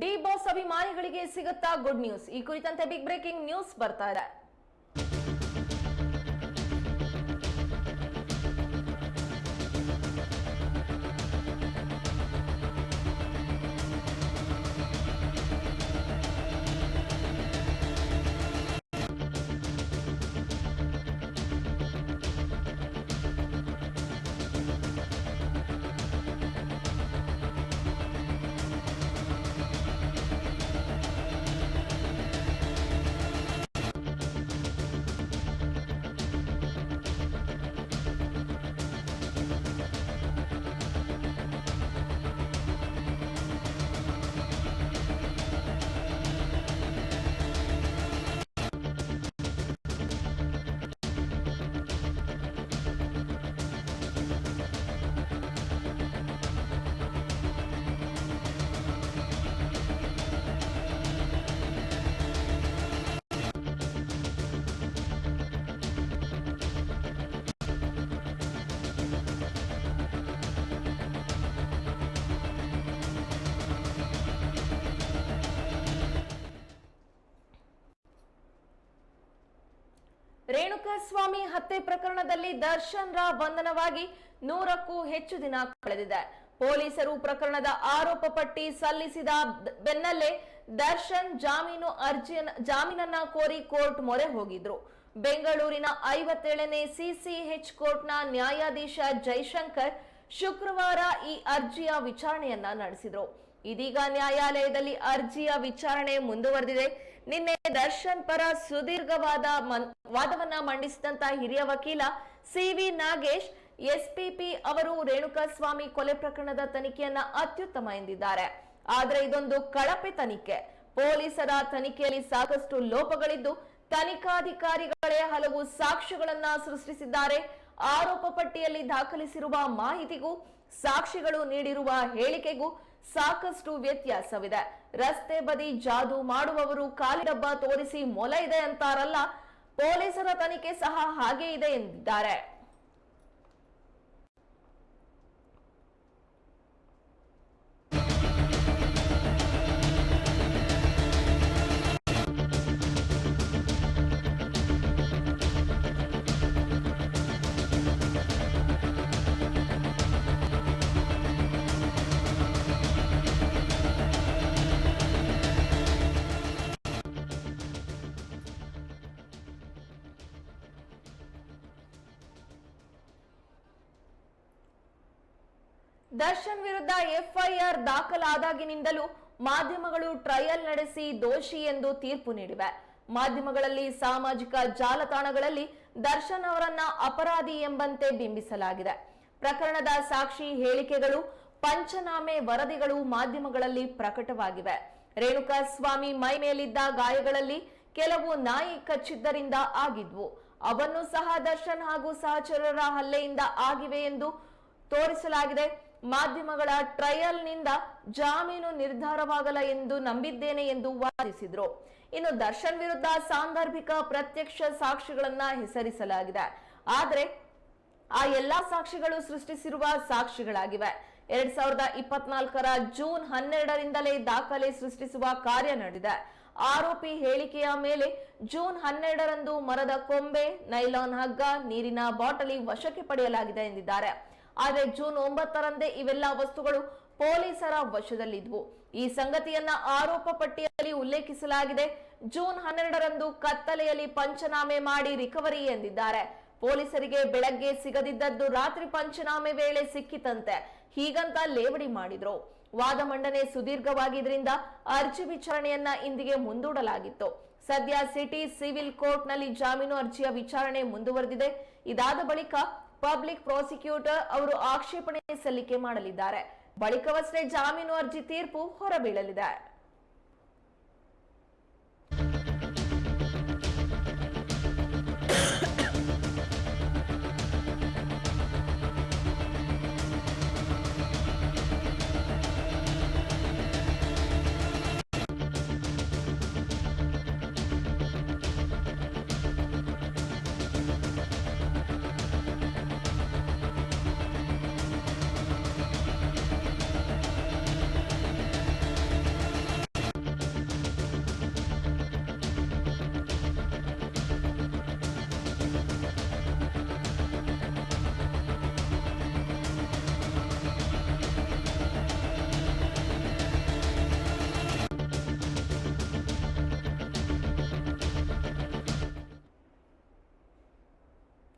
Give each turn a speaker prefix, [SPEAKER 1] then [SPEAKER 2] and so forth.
[SPEAKER 1] D boss ಅಭಿಮಾನಿಗಳಿಗೆ ಸಿಗುತ್ತಾ good news. ಈ ಕುರಿತಂತೆ ಬಿಗ್ ಬ್ರೇಕಿಂಗ್ ನ್ಯೂಸ್ ಬರ್ತಾ ಇದೆ. ರೇಣುಕಾಸ್ವಾಮಿ ಹತ್ಯೆ ಪ್ರಕರಣದಲ್ಲಿ ದರ್ಶನ್ ರ ಬಂಧನವಾಗಿ ನೂರಕ್ಕೂ ಹೆಚ್ಚು ದಿನ ಕಳೆದಿದೆ. ಪೊಲೀಸರು ಪ್ರಕರಣದ ಆರೋಪ ಪಟ್ಟಿ ಸಲ್ಲಿಸಿದ ಬೆನ್ನಲ್ಲೇ ದರ್ಶನ್ ಜಾಮೀನು ಅರ್ಜಿ ಜಾಮೀನನ್ನ ಕೋರಿ ಕೋರ್ಟ್ ಮೊರೆ ಹೋಗಿದ್ರು. ಬೆಂಗಳೂರಿನ ಐವತ್ತೇಳನೇ ಸಿಸಿಎಚ್ ಕೋರ್ಟ್ನ ನ್ಯಾಯಾಧೀಶ ಜೈಶಂಕರ್ ಶುಕ್ರವಾರ ಈ ಅರ್ಜಿಯ ವಿಚಾರಣೆಯನ್ನ ನಡೆಸಿದ್ರು. ಇದೀಗ ನ್ಯಾಯಾಲಯದಲ್ಲಿ ಅರ್ಜಿಯ ವಿಚಾರಣೆ ಮುಂದುವರೆದಿದೆ. ನಿನ್ನೆ ದರ್ಶನ್ ಪರ ಸುದೀರ್ಘವಾದ ವಾದವನ್ನ ಮಂಡಿಸಿದಂತ ಹಿರಿಯ ವಕೀಲ ಸಿವಿ ನಾಗೇಶ್ ಎಸ್ಪಿಪಿ ಅವರು ರೇಣುಕಾಸ್ವಾಮಿ ಕೊಲೆ ಪ್ರಕರಣದ ತನಿಖೆಯನ್ನ ಅತ್ಯುತ್ತಮ ಎಂದಿದ್ದಾರೆ. ಆದ್ರೆ ಇದೊಂದು ಕಳಪೆ ತನಿಖೆ. ಪೊಲೀಸರ ತನಿಖೆಯಲ್ಲಿ ಸಾಕಷ್ಟು ಲೋಪಗಳಿದ್ದು ತನಿಖಾಧಿಕಾರಿಗಳೇ ಹಲವು ಸಾಕ್ಷ್ಯಗಳನ್ನ ಸೃಷ್ಟಿಸಿದ್ದಾರೆ. ಆರೋಪ ಪಟ್ಟಿಯಲ್ಲಿ ದಾಖಲಿಸಿರುವ ಮಾಹಿತಿಗೂ ಸಾಕ್ಷಿಗಳು ನೀಡಿರುವ ಹೇಳಿಕೆಗೂ ಸಾಕಷ್ಟು ವ್ಯತ್ಯಾಸವಿದೆ. ರಸ್ತೆ ಬದಿ ಜಾದು ಮಾಡುವವರು ಕಾಲಿ ಡಬ್ಬ ತೋರಿಸಿ ಮೊಲ ಇದೆ ಅಂತಾರಲ್ಲ, ಪೊಲೀಸರ ತನಿಖೆ ಸಹ ಹಾಗೆ ಇದೆ ಎಂದಿದ್ದಾರೆ. ದರ್ಶನ್ ವಿರುದ್ಧ ಎಫ್ಐಆರ್ ದಾಖಲಾದಾಗಿನಿಂದಲೂ ಮಾಧ್ಯಮಗಳು ಟ್ರಯಲ್ ನಡೆಸಿ ದೋಷಿ ಎಂದು ತೀರ್ಪು ನೀಡಿವೆ. ಮಾಧ್ಯಮಗಳಲ್ಲಿ ಸಾಮಾಜಿಕ ಜಾಲತಾಣಗಳಲ್ಲಿ ದರ್ಶನ್ ಅವರನ್ನ ಅಪರಾಧಿ ಎಂಬಂತೆ ಬಿಂಬಿಸಲಾಗಿದೆ. ಪ್ರಕರಣದ ಸಾಕ್ಷಿ ಹೇಳಿಕೆಗಳು, ಪಂಚನಾಮೆ ವರದಿಗಳು ಮಾಧ್ಯಮಗಳಲ್ಲಿ ಪ್ರಕಟವಾಗಿವೆ. ರೇಣುಕಾ ಸ್ವಾಮಿ ಮೈ ಮೇಲಿದ್ದ ಗಾಯಗಳಲ್ಲಿ ಕೆಲವು ನಾಯಿ ಕಚ್ಚಿದ್ದರಿಂದ ಆಗಿದ್ವು. ಅವನ್ನು ಸಹ ದರ್ಶನ್ ಹಾಗೂ ಸಹಚರರ ಹಲ್ಲೆಯಿಂದ ಆಗಿವೆ ಎಂದು ತೋರಿಸಲಾಗಿದೆ. ಮಾಧ್ಯಮಗಳ ಟ್ರಯಲ್ನಿಂದ ಜಾಮೀನು ನಿರ್ಧಾರವಾಗಲ್ಲ ಎಂದು ನಂಬಿದ್ದೇನೆ ಎಂದು ವಾದಿಸಿದ್ರು. ಇನ್ನು ದರ್ಶನ್ ವಿರುದ್ಧ ಸಾಂದರ್ಭಿಕ ಪ್ರತ್ಯಕ್ಷ ಸಾಕ್ಷಿಗಳನ್ನ ಹೆಸರಿಸಲಾಗಿದೆ. ಆದ್ರೆ ಆ ಎಲ್ಲಾ ಸಾಕ್ಷಿಗಳು ಸೃಷ್ಟಿಸಿರುವ ಸಾಕ್ಷಿಗಳಾಗಿವೆ. ಎರಡ್ ಸಾವಿರದ ಇಪ್ಪತ್ನಾಲ್ಕರ ಜೂನ್ ಹನ್ನೆರಡರಿಂದಲೇ ದಾಖಲೆ ಸೃಷ್ಟಿಸುವ ಕಾರ್ಯ ನಡೆದಿದೆ. ಆರೋಪಿ ಹೇಳಿಕೆಯ ಮೇಲೆ ಜೂನ್ ಹನ್ನೆರಡರಂದು ಮರದ ಕೊಂಬೆ, ನೈಲಾನ್ ಹಗ್ಗ, ನೀರಿನ ಬಾಟಲಿ ವಶಕ್ಕೆ ಪಡೆಯಲಾಗಿದೆ ಎಂದಿದ್ದಾರೆ. ಆದರೆ ಜೂನ್ ಒಂಬತ್ತರಂದೇ ಇವೆಲ್ಲ ವಸ್ತುಗಳು ಪೊಲೀಸರ ವಶದಲ್ಲಿದ್ವು. ಈ ಸಂಗತಿಯನ್ನ ಆರೋಪ ಪಟ್ಟಿಯಲ್ಲಿ ಉಲ್ಲೇಖಿಸಲಾಗಿದೆ. ಜೂನ್ ಹನ್ನೆರಡರಂದು ಕತ್ತಲೆಯಲ್ಲಿ ಪಂಚನಾಮೆ ಮಾಡಿ ರಿಕವರಿ ಎಂದಿದ್ದಾರೆ. ಪೊಲೀಸರಿಗೆ ಬೆಳಗ್ಗೆ ಸಿಗದಿದ್ದದ್ದು ರಾತ್ರಿ ಪಂಚನಾಮೆ ವೇಳೆ ಸಿಕ್ಕಿತಂತೆ. ಹೀಗಂತ ಲೇವಡಿ ಮಾಡಿದ್ರು. ವಾದ ಮಂಡನೆ ಸುದೀರ್ಘವಾಗಿದ್ರಿಂದ ಅರ್ಜಿ ವಿಚಾರಣೆಯನ್ನ ಇಂದಿಗೆ ಮುಂದೂಡಲಾಗಿತ್ತು. ಸದ್ಯ ಸಿಟಿ ಸಿವಿಲ್ ಕೋರ್ಟ್ನಲ್ಲಿ ಜಾಮೀನು ಅರ್ಜಿಯ ವಿಚಾರಣೆ ಮುಂದುವರೆದಿದೆ. ಇದಾದ ಬಳಿಕ ಪಬ್ಲಿಕ್ ಪ್ರಾಸಿಕ್ಯೂಟರ್ ಅವರು ಆಕ್ಷೇಪಣೆ ಸಲ್ಲಿಕೆ ಮಾಡಲಿದ್ದಾರೆ. ಬಳಿಕವಷ್ಟೇ ಜಾಮೀನು ಅರ್ಜಿ ತೀರ್ಪು ಹೊರಬೀಳಲಿದೆ.